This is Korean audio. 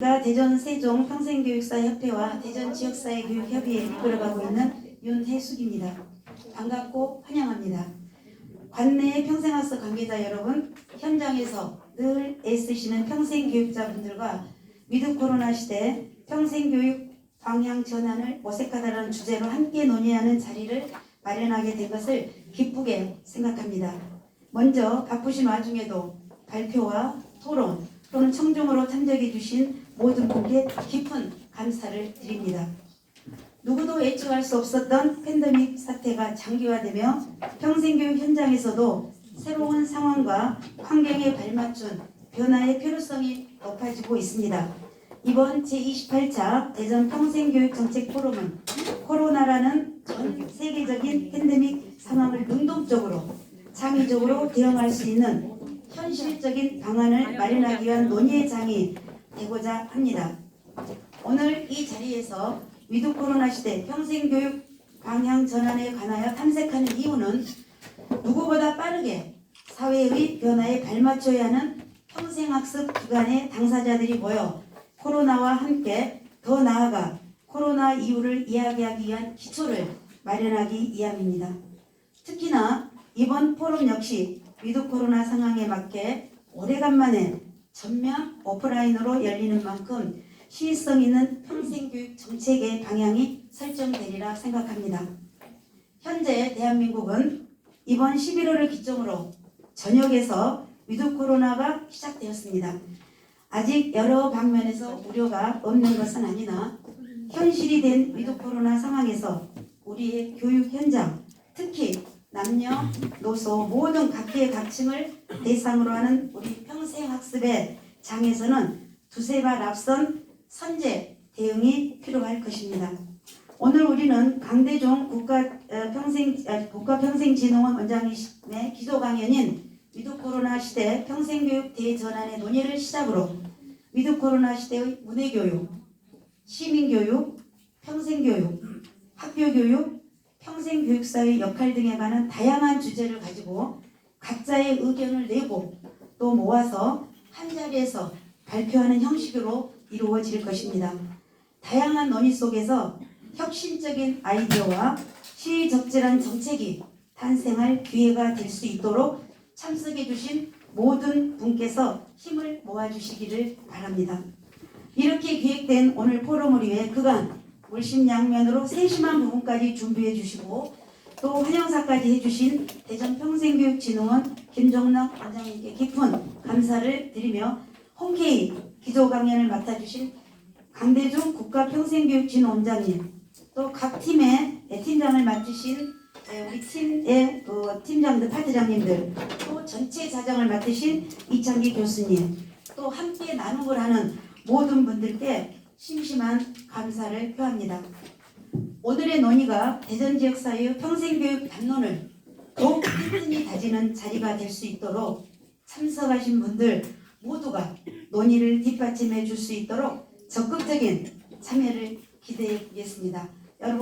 가 대전 세종 평생교육사협회와 대전 지역사회교육협의회를 이끌어가고 있는 윤혜숙입니다. 반갑고 환영합니다. 관내 평생학습 관계자 여러분, 현장에서 늘 애쓰시는 평생교육자분들과 위드 코로나 시대 평생교육 방향 전환을 어색하다는 주제로 함께 논의하는 자리를 마련하게 된 것을 기쁘게 생각합니다. 먼저 바쁘신 와중에도 발표와 토론 또는 청중으로 참석해 주신 모든 분께 깊은 감사를 드립니다. 누구도 예측할 수 없었던 팬데믹 사태가 장기화되며 평생교육 현장에서도 새로운 상황과 환경에 발맞춘 변화의 필요성이 높아지고 있습니다. 이번 제28차 대전 평생교육 정책 포럼은 코로나라는 전 세계적인 팬데믹 상황을 능동적으로 창의적으로 대응할 수 있는 현실적인 방안을 마련하기 위한 논의의 장이 되고자 합니다. 오늘 이 자리에서 위드 코로나 시대 평생교육 방향 전환에 관하여 탐색하는 이유는 누구보다 빠르게 사회의 변화에 발맞춰야 하는 평생학습 기관의 당사자들이 모여 코로나와 함께 더 나아가 코로나 이후를 이야기하기 위한 기초를 마련하기 위함입니다. 특히나 이번 포럼 역시 위드 코로나 상황에 맞게 오래간만에 전면 오프라인으로 열리는 만큼 시의성 있는 평생교육 정책의 방향이 설정되리라 생각합니다. 현재 대한민국은 이번 11월을 기점으로 전역에서 위드 코로나가 시작되었습니다. 아직 여러 방면에서 우려가 없는 것은 아니나 현실이 된 위드 코로나 상황에서 우리의 교육 현장, 특히 남녀, 노소 모든 각계의 각층을 대상으로 하는 우리 평생학습의 장에서는 두세 발 앞선 선제 대응이 필요할 것입니다. 오늘 우리는 강대종 국가 어, 평생 아, 국가평생진흥원 원장님의 기도 강연인 위드 코로나 시대 평생교육 대전환의 논의를 시작으로 위드 코로나 시대의 문해교육, 시민교육, 평생교육, 학교교육, 평생 교육사의 역할 등에 관한 다양한 주제를 가지고 각자의 의견을 내고 또 모아서 한 자리에서 발표하는 형식으로 이루어질 것입니다. 다양한 논의 속에서 혁신적인 아이디어와 시의적절한 정책이 탄생할 기회가 될 수 있도록 참석해 주신 모든 분께서 힘을 모아주시기를 바랍니다. 이렇게 기획된 오늘 포럼을 위해 그간 물심양면으로 세심한 부분까지 준비해 주시고 또 환영사까지 해주신 대전평생교육진흥원 김종락 원장님께 깊은 감사를 드리며 홍케이 기조 강연을 맡아주신 강대중 국가평생교육진원장님 또 각 팀의 팀장을 맡으신 에, 우리 팀의 어, 팀장들 파트장님들 또 전체 자장을 맡으신 이창기 교수님 또 함께 나눔을 하는 모든 분들께 심심한 감사를 표합니다. 오늘의 논의가 대전 지역 사회의 평생교육 담론을 더욱 튼튼히 다지는 자리가 될 수 있도록 참석하신 분들 모두가 논의를 뒷받침해 줄 수 있도록 적극적인 참여를 기대해 보겠습니다. 여러분